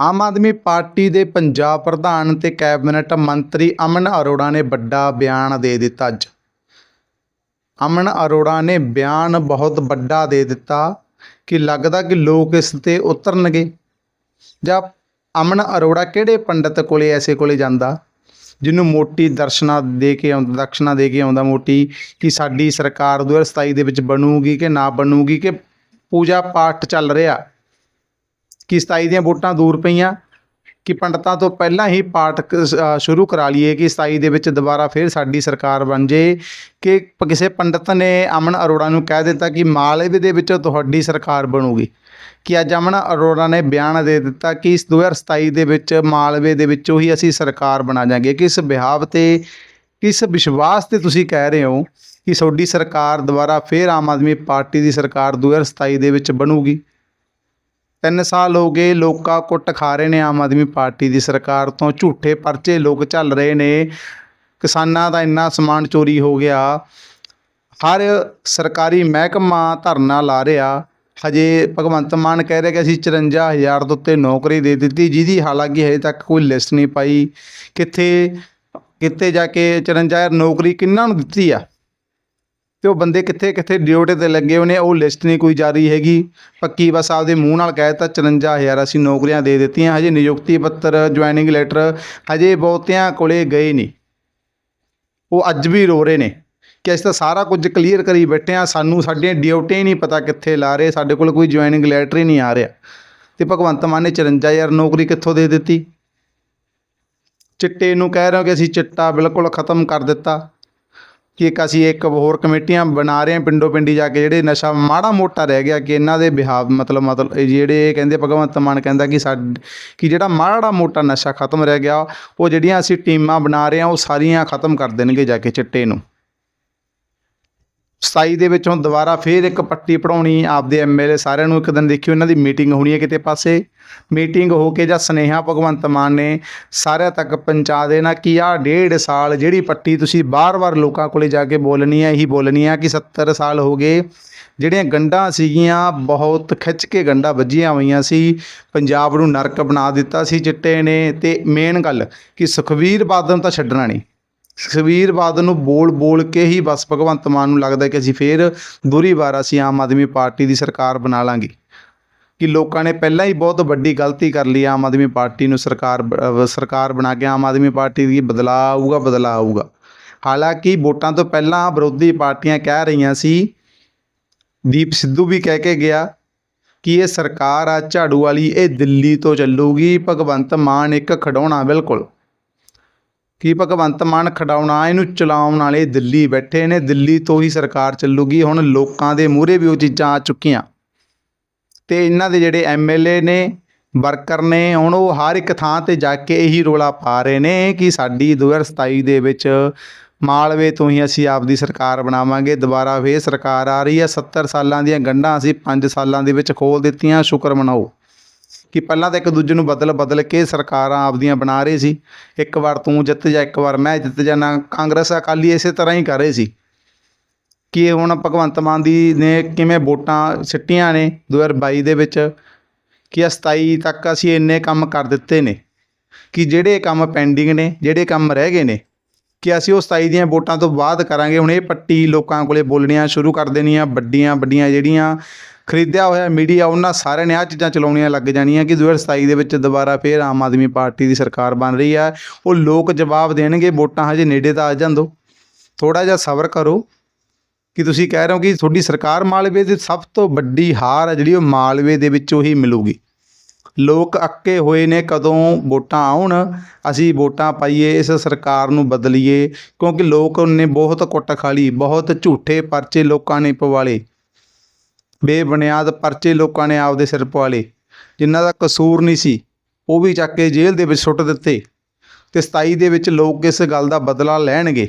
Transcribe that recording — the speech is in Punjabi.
ਆਮ ਆਦਮੀ ਪਾਰਟੀ ਦੇ ਪੰਜਾਬ ਪ੍ਰਧਾਨ ਤੇ ਕੈਬਨਿਟ ਮੰਤਰੀ ਅਮਨ ਅਰੋੜਾ ਨੇ ਵੱਡਾ ਬਿਆਨ ਦੇ ਦਿੱਤਾ ਅੱਜ। ਅਮਨ ਅਰੋੜਾ ਨੇ ਬਿਆਨ ਬਹੁਤ ਵੱਡਾ ਦੇ ਦਿੱਤਾ ਕਿ ਲੱਗਦਾ ਕਿ ਲੋਕ ਇਸ ਤੇ ਉਤਰਨਗੇ। ਜਾਂ ਅਮਨ ਅਰੋੜਾ ਕਿਹੜੇ ਪੰਡਤ ਕੋਲੇ ਐਸੇ ਕੋਲੇ ਜਾਂਦਾ, ਜਿਹਨੂੰ ਮੋਟੀ ਦਰਸ਼ਨਾ ਦੇ ਕੇ ਆਉਂਦਾ, ਦਕਸ਼ਨਾ ਦੇ ਕੇ ਆਉਂਦਾ ਮੋਟੀ ਕਿ ਸਾਡੀ ਸਰਕਾਰ 2027 ਦੇ ਵਿੱਚ ਬਣੂਗੀ ਕਿ ਨਾ ਬਣੂਗੀ ਕਿ ਪੂਜਾ ਪਾਠ ਚੱਲ ਰਿਹਾ। ਕਿ 27 ਦੀਆਂ ਵੋਟਾਂ ਦੂਰ ਪਈਆਂ, ਕਿ ਪੰਡਤਾਂ ਤੋਂ ਪਹਿਲਾਂ ਹੀ ਪਾਠ ਸ਼ੁਰੂ ਕਰਾ ਲਈਏ ਕਿ 27 ਦੇ ਵਿੱਚ ਦੁਬਾਰਾ ਫਿਰ ਸਾਡੀ ਸਰਕਾਰ ਬਣ ਜੇ, ਕਿ ਕਿਸੇ ਪੰਡਤ ਨੇ ਅਮਨ ਅਰੋੜਾ ਨੂੰ ਕਹਿ ਦਿੱਤਾ ਕਿ ਮਾਲਵੇ ਦੇ ਵਿੱਚ ਤੁਹਾਡੀ ਸਰਕਾਰ ਬਣੂਗੀ। ਕਿ ਅੱਜ ਅਮਨ ਅਰੋੜਾ ਨੇ ਬਿਆਨ ਦੇ ਦਿੱਤਾ ਕਿ ਇਸ 2027 ਦੇ ਵਿੱਚ ਮਾਲਵੇ ਦੇ ਵਿੱਚੋਂ ਹੀ ਅਸੀਂ ਸਰਕਾਰ ਬਣਾ ਜਾਾਂਗੇ। ਕਿਸ ਬਿਹਾਵ ਤੇ ਕਿਸ ਵਿਸ਼ਵਾਸ ਤੇ ਤੁਸੀਂ ਕਹਿ ਰਹੇ ਹੋ ਕਿ ਤੁਹਾਡੀ ਸਰਕਾਰ ਦੁਬਾਰਾ ਫਿਰ ਆਮ ਆਦਮੀ ਪਾਰਟੀ ਦੀ ਸਰਕਾਰ 2027 ਦੇ ਵਿੱਚ ਬਣੂਗੀ। ਤਿੰਨ ਸਾਲ ਹੋ ਗਏ ਲੋਕਾਂ ਕੁੱਟ ਖਾ ਰਹੇ ਨੇ ਆਮ ਆਦਮੀ ਪਾਰਟੀ ਦੀ ਸਰਕਾਰ ਤੋਂ। ਝੂਠੇ ਪਰਚੇ ਲੋਕ ਚੱਲ ਰਹੇ ਨੇ। ਕਿਸਾਨਾਂ ਦਾ ਇੰਨਾ ਸਮਾਨ ਚੋਰੀ ਹੋ ਗਿਆ। ਹਰ ਸਰਕਾਰੀ ਮਹਿਕਮਾ ਧਰਨਾ ਲਾ ਰਿਹਾ। ਹਜੇ ਭਗਵੰਤ ਮਾਨ ਕਹਿ ਰਿਹਾ ਕਿ ਅਸੀਂ 54000 ਦੇ ਉੱਤੇ ਨੌਕਰੀ ਦੇ ਦਿੱਤੀ। ਜਿਹਦੀ ਹਾਲਾਂਕਿ ਹਜੇ ਤੱਕ ਕੋਈ ਲਿਸਟ ਨਹੀਂ ਪਾਈ। ਕਿੱਥੇ ਕਿੱਥੇ ਜਾ ਕੇ 54000 ਨੌਕਰੀ ਕਿੰਨਾਂ ਨੂੰ ਦਿੱਤੀ ਆ? ਤੇ ਉਹ ਬੰਦੇ ਕਿੱਥੇ ਕਿੱਥੇ ਡਿਊਟੀ ਤੇ ਲੱਗੇ ਹੋਏ ਨੇ, ਉਹ ਲਿਸਟ ਨਹੀਂ ਕੋਈ ਜਾਰੀ ਹੈਗੀ। ਪੱਕੀ ਬਸ ਆਪਦੇ ਮੂੰਹ ਨਾਲ ਕਹਿ ਦਿੱਤਾ 54000 ਅਸੀਂ ਨੌਕਰੀਆਂ ਦੇ ਦਿੱਤੀਆਂ, ਹਜੇ ਨਿਯੁਕਤੀ ਪੱਤਰ ਜੁਆਇਨਿੰਗ ਲੈਟਰ ਹਜੇ ਬਹੁਤਿਆਂ ਕੋਲੇ ਗਏ ਨਹੀਂ। ਉਹ ਅੱਜ ਵੀ ਰੋ ਰਹੇ ਨੇ ਕਿ ਅਸੀਂ ਤਾਂ ਸਾਰਾ ਕੁਝ ਕਲੀਅਰ ਕਰੀ ਬੈਠੇ ਆ ਸਾਨੂੰ ਸਾਡੀਆਂ ਡਿਊਟੀਆਂ ਹੀ ਨਹੀਂ ਪਤਾ ਕਿੱਥੇ ਲਾ ਰਹੇ, ਸਾਡੇ ਕੋਲ ਕੋਈ ਜੁਆਇਨਿੰਗ ਲੈਟਰ ਹੀ ਨਹੀਂ ਆ ਰਿਹਾ। ਤੇ ਭਗਵੰਤ ਮਾਨ ਨੇ 54000 ਨੌਕਰੀ ਕਿੱਥੋਂ ਦੇ ਦਿੱਤੀ? ਚਿੱਟੇ ਨੂੰ ਕਹਿ ਰਹੇ ਹੋ ਕਿ ਅਸੀਂ ਚਿੱਟਾ ਬਿਲਕੁਲ ਖਤਮ ਕਰ ਦਿੱਤਾ। ਕਿ ਇੱਕ ਅਸੀਂ ਇੱਕ ਹੋਰ ਕਮੇਟੀਆਂ ਬਣਾ ਰਹੇ ਹਾਂ ਪਿੰਡੋ ਪਿੰਡੀ ਜਾ ਕੇ ਜਿਹੜੇ ਨਸ਼ਾ ਮਾੜਾ ਮੋਟਾ ਰਹਿ ਗਿਆ ਕਿ ਇਹਨਾਂ ਦੇ ਬਿਹਾਵ ਮਤਲਬ ਮਤਲਬ ਇਹ ਜਿਹੜੇ ਕਹਿੰਦੇ ਭਗਵੰਤ ਮਾਨ ਕਹਿੰਦਾ ਕਿ ਸਾਡ ਕਿ ਜਿਹੜਾ ਮਾੜਾ ਮੋਟਾ ਨਸ਼ਾ ਖਤਮ ਰਹਿ ਗਿਆ, ਉਹ ਜਿਹੜੀਆਂ ਅਸੀਂ ਟੀਮਾਂ ਬਣਾ ਰਹੇ ਹਾਂ ਉਹ ਸਾਰੀਆਂ ਖਤਮ ਕਰ ਦੇਣਗੇ ਜਾ ਕੇ ਚਿੱਟੇ ਨੂੰ। 27 ਦੇ ਵਿੱਚ ਹੁਣ ਦੁਬਾਰਾ ਫੇਰ ਇੱਕ ਪੱਟੀ ਪੜਾਉਣੀ ਆਪਦੇ ਐਮਐਲਏ ਸਾਰਿਆਂ ਨੂੰ ਇੱਕ ਦਿਨ ਦੇਖਿਓ, ਇਹਨਾਂ ਦੀ ਮੀਟਿੰਗ ਹੋਣੀ ਹੈ ਕਿਤੇ ਪਾਸੇ। ਮੀਟਿੰਗ ਹੋ ਕੇ ਜਾਂ ਸੁਨੇਹਾ ਭਗਵੰਤ ਮਾਨ ਨੇ ਸਾਰਿਆਂ ਤੱਕ ਪਹੁੰਚਾ ਦੇਣਾ ਕਿ ਆਹ ਡੇਢ ਸਾਲ ਜਿਹੜੀ ਪੱਟੀ ਤੁਸੀਂ ਬਾਰ-ਬਾਰ ਲੋਕਾਂ ਕੋਲੇ ਜਾ ਕੇ ਬੋਲਣੀ ਹੈ, ਇਹੀ ਬੋਲਣੀ ਹੈ ਕਿ 70 ਸਾਲ ਹੋ ਗਏ, ਜਿਹੜੀਆਂ ਗੰਢਾਂ ਸੀਗੀਆਂ, ਬਹੁਤ ਖਿੱਚ ਕੇ ਗੰਢਾਂ ਵੱਜੀਆਂ ਹੋਈਆਂ ਸੀ। ਪੰਜਾਬ ਨੂੰ ਨਰਕ ਬਣਾ ਦਿੱਤਾ ਸੀ ਚਿੱਟੇ ਨੇ ਤੇ ਮੇਨ ਗੱਲ ਕਿ ਸੁਖਵੀਰ ਬਾਦਲ ਤਾਂ ਛੱਡਣਾ ਨਹੀਂ। ਸੁਖਬੀਰ ਬਾਦਲ ਨੂੰ ਬੋਲ ਬੋਲ ਕੇ ਹੀ ਬਸ ਭਗਵੰਤ ਮਾਨ ਨੂੰ ਲੱਗਦਾ ਕਿ ਅਸੀਂ ਫੇਰ ਦੂਰੀ ਵਾਰ ਅਸੀਂ ਆਮ ਆਦਮੀ ਪਾਰਟੀ ਦੀ ਸਰਕਾਰ ਬਣਾ ਲਾਂਗੇ। ਕਿ ਲੋਕਾਂ ਨੇ ਪਹਿਲਾਂ ਹੀ ਬਹੁਤ ਵੱਡੀ ਗਲਤੀ ਕਰ ਲਈ ਆਮ ਆਦਮੀ ਪਾਰਟੀ ਨੂੰ ਸਰਕਾਰ ਸਰਕਾਰ ਬਣਾ ਕੇ ਆਮ ਆਦਮੀ ਪਾਰਟੀ ਦੀ ਬਦਲਾਅ ਆਊਗਾ ਬਦਲਾਅ ਆਊਗਾ। ਹਾਲਾਂਕਿ ਵੋਟਾਂ ਤੋਂ ਪਹਿਲਾਂ ਵਿਰੋਧੀ ਪਾਰਟੀਆਂ ਕਹਿ ਰਹੀਆਂ ਸੀ, ਦੀਪ ਸਿੱਧੂ ਵੀ ਕਹਿ ਕੇ ਗਿਆ ਕਿ ਇਹ ਸਰਕਾਰ ਆ, ਝਾੜੂ ਵਾਲੀ ਇਹ ਦਿੱਲੀ ਤੋਂ ਚੱਲੂਗੀ, ਭਗਵੰਤ ਮਾਨ ਇੱਕ ਖਡਾਉਣਾ ਬਿਲਕੁਲ। ਕਿ ਭਗਵੰਤ ਮਾਨ ਖਡਾਉਣਾ, ਇਹਨੂੰ ਚਲਾਉਣ ਵਾਲੇ ਦਿੱਲੀ ਬੈਠੇ ਨੇ, ਦਿੱਲੀ ਤੋਂ ਹੀ ਸਰਕਾਰ ਚੱਲੂਗੀ, ਹੁਣ ਲੋਕਾਂ ਦੇ ਮੂਹਰੇ ਵੀ ਉਹ ਚੀਜ਼ਾਂ ਆ ਚੁੱਕੀਆਂ। ਤੇ ਇਹਨਾਂ ਦੇ ਜਿਹੜੇ ਐਮਐਲਏ ਨੇ, ਵਰਕਰ ਨੇ, ਹੁਣ ਉਹ ਹਰ ਇੱਕ ਥਾਂ ਤੇ ਜਾ ਕੇ ਇਹੀ ਰੋਲਾ ਪਾ ਰਹੇ ਨੇ ਕਿ ਸਾਡੀ 2027 ਦੇ ਵਿੱਚ ਮਾਲਵੇ ਤੋਂ ਹੀ ਅਸੀਂ ਆਪਦੀ ਸਰਕਾਰ ਬਣਾਵਾਂਗੇ, ਦੁਬਾਰਾ ਫੇਰ ਸਰਕਾਰ ਆ ਰਹੀ ਹੈ। 70 ਸਾਲਾਂ ਦੀਆਂ ਗੰਢਾਂ ਅਸੀਂ 5 ਸਾਲਾਂ ਦੇ ਵਿੱਚ ਖੋਲ ਦਿੱਤੀਆਂ, ਸ਼ੁਕਰ ਮਨਾਓ। ਕਿ ਪਹਿਲਾਂ ਤਾਂ ਇੱਕ ਦੂਜੇ ਨੂੰ ਬਦਲ ਬਦਲ ਕੇ ਸਰਕਾਰਾਂ ਆਪਦੀਆਂ ਬਣਾ ਰਹੇ ਸੀ। ਇੱਕ ਵਾਰ ਤੂੰ ਜਿੱਤ ਜਾ, ਇੱਕ ਵਾਰ ਮੈਂ ਜਿੱਤ ਜਾਣਾ। ਕਾਂਗਰਸ ਅਕਾਲੀ ਇਸੇ ਤਰ੍ਹਾਂ ਹੀ ਕਰ ਰਹੇ ਸੀ। ਕਿ ਹੁਣ ਭਗਵੰਤ ਮਾਨ ਦੀ ਨੇ ਕਿਵੇਂ ਵੋਟਾਂ ਸਿੱਟੀਆਂ ਨੇ 2022 ਦੇ ਵਿੱਚ? ਕਿ 27 ਤੱਕ ਅਸੀਂ ਇੰਨੇ ਕੰਮ ਕਰ ਦਿੱਤੇ ਨੇ। ਕਿ ਜਿਹੜੇ ਕੰਮ ਪੈਂਡਿੰਗ ਨੇ, ਜਿਹੜੇ ਕੰਮ ਰਹਿ ਗਏ ਨੇ ਕਿ ਅਸੀਂ ਉਹ 27 ਦੀਆਂ ਵੋਟਾਂ ਤੋਂ ਬਾਅਦ ਕਰਾਂਗੇ। ਹੁਣ ਇਹ ਪੱਟੀ ਲੋਕਾਂ ਕੋਲੇ ਬੋਲਣੀਆਂ ਸ਼ੁਰੂ ਕਰ ਦੇਣੀਆਂ, ਵੱਡੀਆਂ ਵੱਡੀਆਂ ਜਿਹੜੀਆਂ ਖਰੀਦਿਆ ਹੋਇਆ ਮੀਡੀਆ, ਉਹਨਾਂ ਸਾਰਿਆਂ ਨੇ ਆਹ ਚੀਜ਼ਾਂ ਚਲਾਉਣੀਆਂ ਲੱਗ ਜਾਣੀਆਂ ਕਿ 2027 ਦੇ ਵਿੱਚ ਦੁਬਾਰਾ ਫੇਰ ਆਮ ਆਦਮੀ ਪਾਰਟੀ ਦੀ ਸਰਕਾਰ ਬਣ ਰਹੀ ਹੈ। ਉਹ ਲੋਕ ਜਵਾਬ ਦੇਣਗੇ, ਵੋਟਾਂ ਹਜੇ ਨੇੜੇ ਤਾਂ ਆ ਜਾਂਦੋ ਥੋੜਾ ਜਿਹਾ ਸਬਰ ਕਰੋ ਕਿ ਤੁਸੀਂ ਕਹਿ ਰਹੇ ਹੋ ਕਿ ਤੁਹਾਡੀ ਸਰਕਾਰ ਮਾਲਵੇ ਦੀ ਸਭ ਤੋਂ ਵੱਡੀ ਹਾਰ ਹੈ ਜਿਹੜੀ ਉਹ ਮਾਲਵੇ ਦੇ ਵਿੱਚੋਂ ਹੀ ਮਿਲੂਗੀ। ਲੋਕ ਅੱਕੇ ਹੋਏ ਨੇ ਕਦੋਂ ਵੋਟਾਂ ਆਉਣ? ਅਸੀਂ ਵੋਟਾਂ ਪਾਈਏ, ਇਸ ਸਰਕਾਰ ਨੂੰ ਬਦਲੀਏ, ਕਿਉਂਕਿ ਲੋਕ ਨੇ ਬਹੁਤ ਕੁੱਟ ਖਾਲੀ ਬਹੁਤ ਝੂਠੇ ਪਰਚੇ ਲੋਕਾਂ ਨੇ ਪਵਾਲੇ। ਬੇਬੁਨਿਆਦ ਪਰਚੇ ਲੋਕਾਂ ਨੇ ਆਪਦੇ ਸਿਰ ਪਵਾਲੇ। ਜਿਨ੍ਹਾਂ ਦਾ ਕਸੂਰ ਨਹੀਂ ਸੀ, ਉਹ ਵੀ ਚੱਕ ਕੇ ਜੇਲ੍ਹ ਦੇ ਵਿੱਚ ਸੁੱਟ ਦਿੱਤੇ ਤੇ 27 ਦੇ ਵਿੱਚ ਲੋਕ ਇਸ ਗੱਲ ਦਾ ਬਦਲਾ ਲੈਣਗੇ।